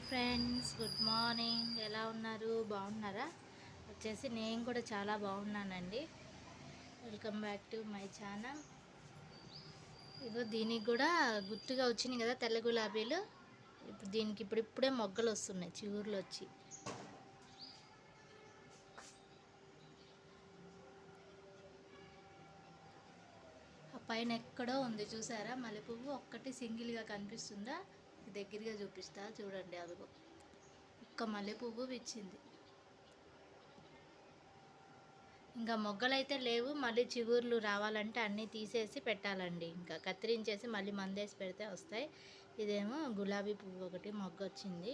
Hi friends good morning ఎలా ఉన్నారు? బాగున్నారా? వచ్చేసి నేను కూడా చాలా బాగున్నానండి. Welcome back to my channel ఇగో దీనికి కూడా గుర్తుగా వచ్చినాయి కదా తెల్ల గులాబీలు. ఇప్పుడు దీనికి ఇప్పుడు ఇప్పుడే మొగ్గలు వస్తున్నాయి చిగుర్లు వచ్చి. ఆ పైన ఎక్కడో ఉంది చూసారా? మల్లె పువ్వు ఒక్కటి సింగిల్గా కనిపిస్తుందా? దగ్గరగా చూపిస్తా. చూడండి అదిగో. ఒక్క మల్లె పువ్వు విచ్చింది. ఇంకా మొగ్గలైతే లేవు. మళ్ళీ చిగుర్లు రావాలంటే అన్నీ తీసేసి పెట్టాలండి. ఇంకా కత్తిరించేసి మళ్ళీ మందేసి పెడితే వస్తాయి. ఇదేమో గులాబీ పువ్వు ఒకటి మొగ్గ వచ్చింది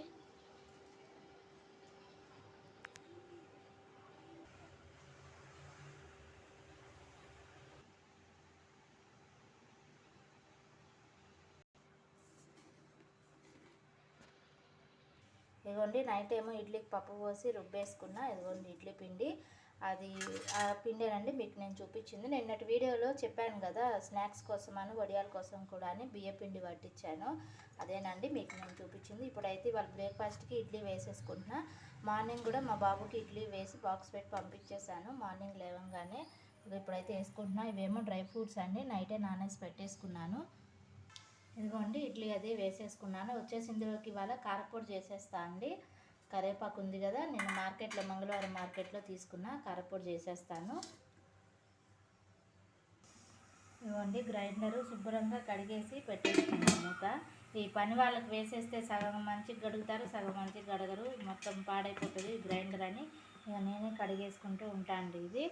ఇదిగోండి నైట్ ఏమో ఇడ్లీకి పప్పు పోసి రుబ్బేసుకున్నా ఇదిగోండి ఇడ్లీ పిండి. అది ఆ పిండేనండి మీకు నేను చూపించింది. నిన్నటి వీడియోలో చెప్పాను కదా స్నాక్స్ కోసం అని వడియాల కోసం కూడా అని బియ్య పిండి పట్టించాను అదేనండి మీకు నేను చూపించింది. ఇప్పుడైతే వాళ్ళ బ్రేక్ఫాస్ట్కి ఇడ్లీ వేసేసుకుంటున్నా. మార్నింగ్ కూడా మా బాబుకి ఇడ్లీ వేసి బాక్స్ పెట్టి పంపించేశాను. మార్నింగ్ లేవంగానే ఇప్పుడైతే వేసుకుంటున్నా. ఇవేమో డ్రై ఫ్రూట్స్ అండి. నైటే నానేసి పెట్టేసుకున్నాను. ఇదిగోండి ఇడ్లీ అది వేసేసుకున్నాను. వచ్చేసి ఇందులోకి ఇవాళ కారపొడి చేసేస్తా అండి. కరేపాకు ఉంది కదా నేను మార్కెట్లో మంగళవారం మార్కెట్లో తీసుకున్న కారపొడి చేసేస్తాను. ఇదిగోండి గ్రైండరు శుభ్రంగా కడిగేసి పెట్టేసుకున్నాను మూత ఈ పని వాళ్ళకి వేసేస్తే సగం మంచిగా గడుగుతారు సగం మంచిగా గడగరు. మొత్తం పాడైపోతుంది గ్రైండర్ అని. ఇక నేనే కడిగేసుకుంటూ ఉంటాను ఇది.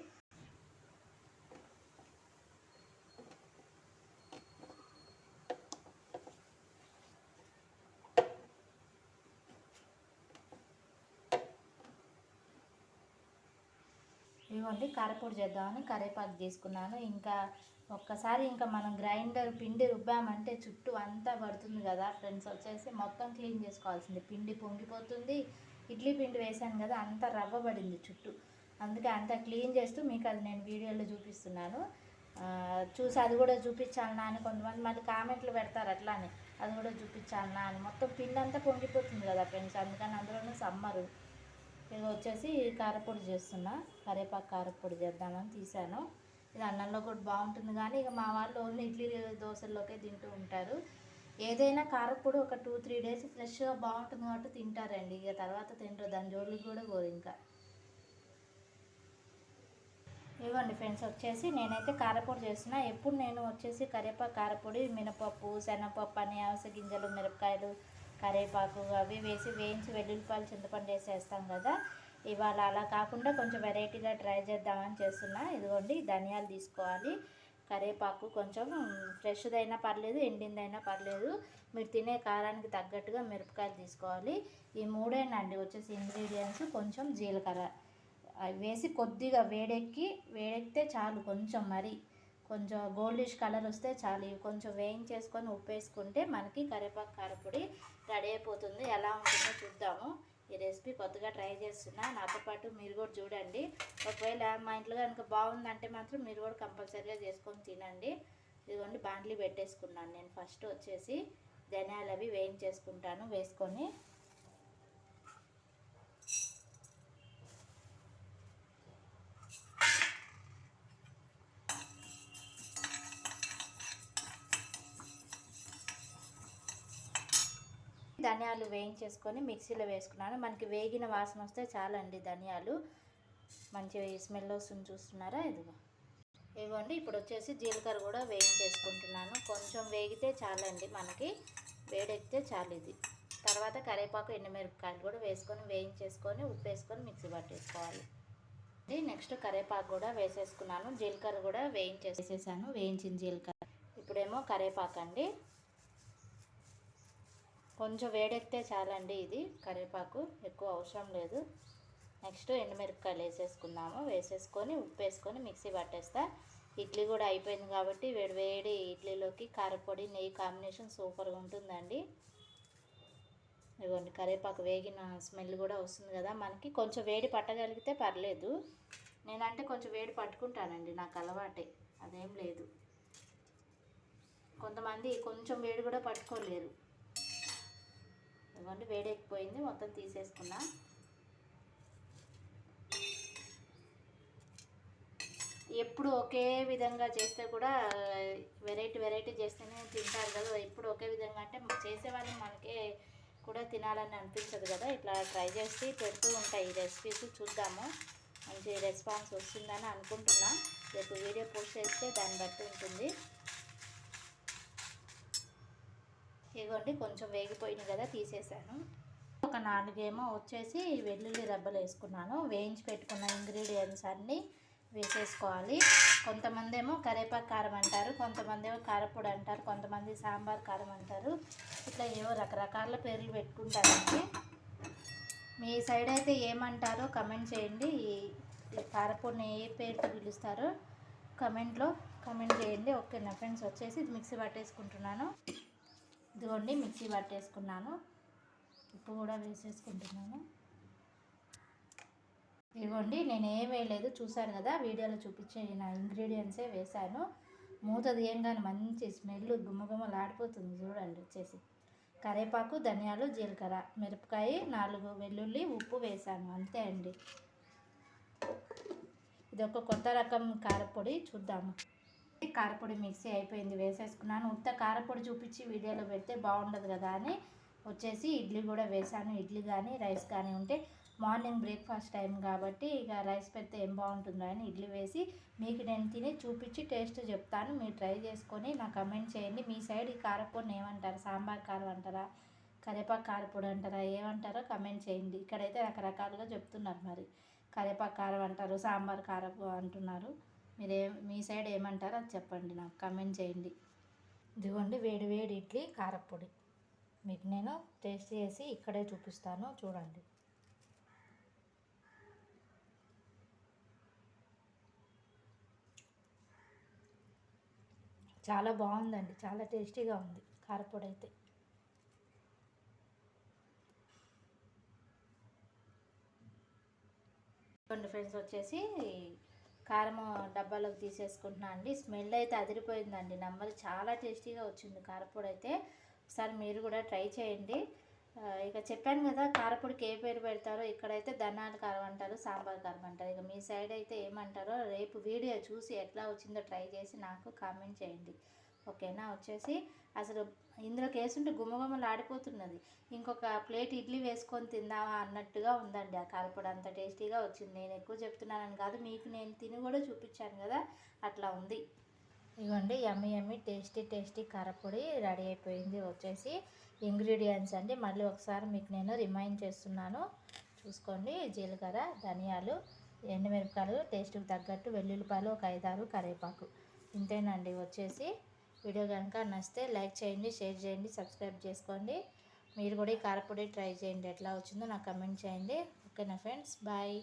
ఇవ్వండి కారపొడి చేద్దామని కరేపాకు తీసుకున్నాను ఇంకా ఒక్కసారి ఇంకా మనం గ్రైండర్ పిండి రుబ్బామంటే చుట్టూ అంతా పడుతుంది కదా ఫ్రెండ్స్. వచ్చేసి మొత్తం క్లీన్ చేసుకోవాల్సింది. పిండి పొంగిపోతుంది. ఇడ్లీ పిండి వేసాను కదా అంతా రవ్వ పడింది చుట్టూ. అందుకే అంతా క్లీన్ చేస్తూ మీకు అది నేను వీడియోలో చూపిస్తున్నాను. చూసి అది కూడా చూపించాలనా అని కొంతమంది మళ్ళీ కామెంట్లు పెడతారు అట్లానే. అది కూడా చూపించాలనా అని. మొత్తం పిండి అంతా పొంగిపోతుంది కదా ఫ్రెండ్స్. అందుకని అందులోనూ సమ్మరు. ఇది వచ్చేసి కారపొడి చేస్తున్నా. కరేపాకు కారపొడి చేద్దామని తీసాను ఇది అన్నంలో కూడా బాగుంటుంది కానీ ఇక మా వాళ్ళు ఓన్లీ ఇడ్లీ దోశల్లోకే తింటూ ఉంటారు. ఏదైనా కారపొడి ఒక టూ త్రీ డేస్ ఫ్రెష్గా బాగుంటుంది కాబట్టి తింటారండి. ఇక తర్వాత తింటారు దాని జోలికి కూడా గోరు ఇంకా. ఇవ్వండి ఫ్రెండ్స్ వచ్చేసి నేనైతే కారపొడి చేస్తున్నా. ఎప్పుడు నేను వచ్చేసి కరేపాకు కారపొడి మినపప్పు శనగపప్పు అని అవసర గింజలు మిరపకాయలు కరివేపాకు అవి వేసి వేయించి వెల్లుల్లిపాయలు చింతపండు వేసి వేస్తాం కదా. ఇవాళ అలా కాకుండా కొంచెం వెరైటీగా ట్రై చేద్దామని చేస్తున్నా. ఇదిగోండి ధనియాలు తీసుకోవాలి. కరివేపాకు కొంచెం ఫ్రెష్దైనా పర్లేదు ఎండిందైనా పర్లేదు. మీరు తినే కారానికి తగ్గట్టుగా మిరపకాయలు తీసుకోవాలి. ఈ మూడేనండి వచ్చేసి ఇంగ్రీడియంట్స్ కొంచెం జీలకర్ర. వేసి కొద్దిగా వేడెక్కి వేడెక్కితే చాలు కొంచెం మరి. కొంచెం గోల్డిష్ కలర్ వస్తే చాలు. ఇవి కొంచెం వేయించేసుకొని ఉప్పు వేసుకుంటే మనకి కరివేపాకు కారపొడి రెడీ అయిపోతుంది. ఎలా ఉంటుందో చూద్దాము. ఈ రెసిపీ కొత్తగా ట్రై చేస్తున్నా. నాతో పాటు మీరు కూడా చూడండి. ఒకవేళ మా ఇంట్లో కనుక బాగుందంటే మాత్రం మీరు కూడా కంపల్సరీగా చేసుకొని తినండి. ఇదిగోండి బాండ్లీ పెట్టేసుకున్నాను నేను. ఫస్ట్ వచ్చేసి ధనియాలు అవి వేయించేసుకుంటాను వేసుకొని ధనియాలు వేయించేసుకొని మిక్సీలో వేసుకున్నాను. మనకి వేగిన వాసన వస్తే చాలండి ధనియాలు. మంచి స్మెల్ వస్తుంది చూస్తున్నారా? ఇదిగో. ఇవ్వండి ఇప్పుడు వచ్చేసి జీలకర్ర కూడా వేయించేసుకుంటున్నాను. కొంచెం వేగితే చాలండి మనకి వేడెక్కితే చాలు ఇది. తర్వాత కరివేపాకు ఎండుమిరపకాయలు కూడా వేసుకొని వేయించేసుకొని ఉప్పు వేసుకొని మిక్సీ పట్టేసుకోవాలి. నెక్స్ట్ కరివేపాకు కూడా వేసేసుకున్నాను. జీలకర్ర కూడా వేయించేసేసాను వేయించిన జీలకర్ర. ఇప్పుడేమో కరివేపాకు అండి కొంచెం వేడెక్కితే చాలండి ఇది. కరివేపాకు ఎక్కువ అవసరం లేదు. నెక్స్ట్ ఎండుమిరపకాయలు వేసేసుకుందాము. వేసేసుకొని ఉప్పు వేసుకొని మిక్సీ పట్టేస్తా. ఇడ్లీ కూడా అయిపోయింది కాబట్టి వేడి వేడి ఇడ్లీలోకి కారపొడి నెయ్యి కాంబినేషన్ సూపర్గా ఉంటుందండి. ఇదిగోండి కరివేపాకు వేగిన స్మెల్ కూడా వస్తుంది కదా. మనకి కొంచెం వేడి పట్టగలిగితే పర్లేదు. నేనంటే కొంచెం వేడి పట్టుకుంటానండి నాకు అలవాటే. అదేం లేదు. కొంతమంది కొంచెం వేడి కూడా పట్టుకోలేరు. ఇదిగోండి వేడెక్కిపోయింది మొత్తం తీసేసుకున్నా. ఎప్పుడు ఒకే విధంగా చేస్తే కూడా వెరైటీ వెరైటీ చేస్తేనే తింటారు కదా. ఎప్పుడు ఒకే విధంగా అంటే చేసేవాళ్ళని మనకే కూడా తినాలని అనిపించదు కదా. ఇట్లా ట్రై చేసి పెడుతూ ఉంటాయి ఈ రెసిపీస్ చూద్దాము. మంచి రెస్పాన్స్ వస్తుందని అనుకుంటున్నా. రేపు వీడియో పోస్ట్ చేస్తే దాన్ని బట్టి ఉంటుంది. ఇదిగోండి కొంచెం వేగిపోయింది కదా తీసేసాను. ఒక నాలుగేమో వచ్చేసి వెల్లుల్లి రబ్బలు వేసుకున్నాను. వేయించి పెట్టుకున్న ఇంగ్రీడియంట్స్ అన్నీ వేసేసుకోవాలి. కొంతమంది ఏమో కరేపాకు కారం అంటారు కొంతమంది ఏమో కారపొడి అంటారు కొంతమంది సాంబార్ కారం అంటారు. ఇట్లా ఏవో రకరకాల పేర్లు పెట్టుకుంటారండి మీ సైడ్ అయితే ఏమంటారో కమెంట్ చేయండి. ఈ కారపొడిని ఏ పేరుతో పిలుస్తారో కమెంట్లో కమెంట్ చేయండి. ఓకే నా ఫ్రెండ్స్? వచ్చేసి మిక్సీ పట్టేసుకుంటున్నాను. ఇదిగోండి మిక్సీ పట్టేసుకున్నాను. ఉప్పు కూడా వేసేసుకుంటున్నాను. ఇదిగోండి నేను ఏం వేయలేదు చూశాను కదా వీడియోలో చూపించే నా ఇంగ్రీడియంట్సే వేశాను. మూత తీయంగానే మంచి స్మెల్ గుమ్మగుమ్మలాడిపోతుంది చూడండి వచ్చేసి. కరేపాకు ధనియాలు జీలకర్ర మిరపకాయ నాలుగు వెల్లుల్లి ఉప్పు వేసాను అంతే అండి. ఇది ఒక కొత్త రకం కారపొడి చూద్దాము. కారపొడి మిక్సీ అయిపోయింది వేసేసుకున్నాను. ఉత్త కారపొడి చూపించి వీడియోలో పెడితే బాగుండదు కదా అని వచ్చేసి ఇడ్లీ కూడా వేసాను. ఇడ్లీ కానీ రైస్ కానీ ఉంటే మార్నింగ్ బ్రేక్ఫాస్ట్ టైం కాబట్టి ఇక రైస్ పెడితే ఏం బాగుంటుందో అని ఇడ్లీ వేసి మీకు నేను తిని చూపించి టేస్ట్ చెప్తాను. మీరు ట్రై చేసుకొని నాకు కమెంట్ చేయండి. మీ సైడ్ ఈ కారపొడిని ఏమంటారు? సాంబార్ కారం అంటారా? కరివేపాకు కారపొడి అంటారా? ఏమంటారో కమెంట్ చేయండి. ఇక్కడైతే రకరకాలుగా చెప్తున్నారు మరి. కరివేపాకు కారం అంటారు సాంబార్ కారపు అంటున్నారు. మీరు ఏ మీ సైడ్ ఏమంటారో అది చెప్పండి నాకు కమెంట్ చేయండి. ఇదిగోండి వేడి వేడి ఇడ్లీ కారపొడి. మీకు నేను టేస్ట్ చేసి ఇక్కడే చూపిస్తాను చూడండి. చాలా బాగుందండి చాలా టేస్టీగా ఉంది కారపొడి అయితే. కొన్ని ఫ్రెండ్స్ వచ్చేసి కారం డబ్బాలోకి తీసేసుకుంటున్నా అండి. స్మెల్ అయితే అదిరిపోయిందండి. నెంబర్ చాలా టేస్టీగా వచ్చింది. కారపొడి అయితే ఒకసారి మీరు కూడా ట్రై చేయండి. ఇక చెప్పాను కదా కారపొడికి ఏ పేరు పెడతారో ఇక్కడైతే ధనాలు కారం అంటారు సాంబార్ కారం అంటారు. ఇక మీ సైడ్ అయితే ఏమంటారో రేపు వీడియో చూసి ఎట్లా వచ్చిందో ట్రై చేసి నాకు కామెంట్ చేయండి. ఓకేనా? వచ్చేసి అసలు ఇందులో కేసుంటే గుమ్మగుమ్మలు ఆడిపోతున్నది. ఇంకొక ప్లేట్ ఇడ్లీ వేసుకొని తిందామా అన్నట్టుగా ఉందండి ఆ కారపొడి. అంత టేస్టీగా వచ్చింది. నేను ఎక్కువ చెప్తున్నానని కాదు మీకు నేను తిని కూడా చూపించాను కదా అట్లా ఉంది. ఇవ్వండి ఎమ్మి ఎమ్మి టేస్టీ టేస్టీ కారపొడి రెడీ అయిపోయింది. వచ్చేసి ఇంగ్రీడియంట్స్ అండి. మళ్ళీ ఒకసారి మీకు నేను రిమైండ్ చేస్తున్నాను. చూసుకోండి జీలకర్ర ధనియాలు ఎండుమిరపకాయలు టేస్ట్కి తగ్గట్టు వెల్లుల్లిపాయలు ఒక ఐదారు కరివేపాకు. ఇంతేనండి. వచ్చేసి వీడియో కనుక నచ్చితే లైక్ చేయండి షేర్ చేయండి సబ్స్క్రైబ్ చేసుకోండి. మీరు కూడా ఈ కారపొడి ట్రై చేయండి. ఎట్లా వచ్చిందో నాకు కమెంట్ చేయండి. ఓకేనా ఫ్రెండ్స్? బాయ్.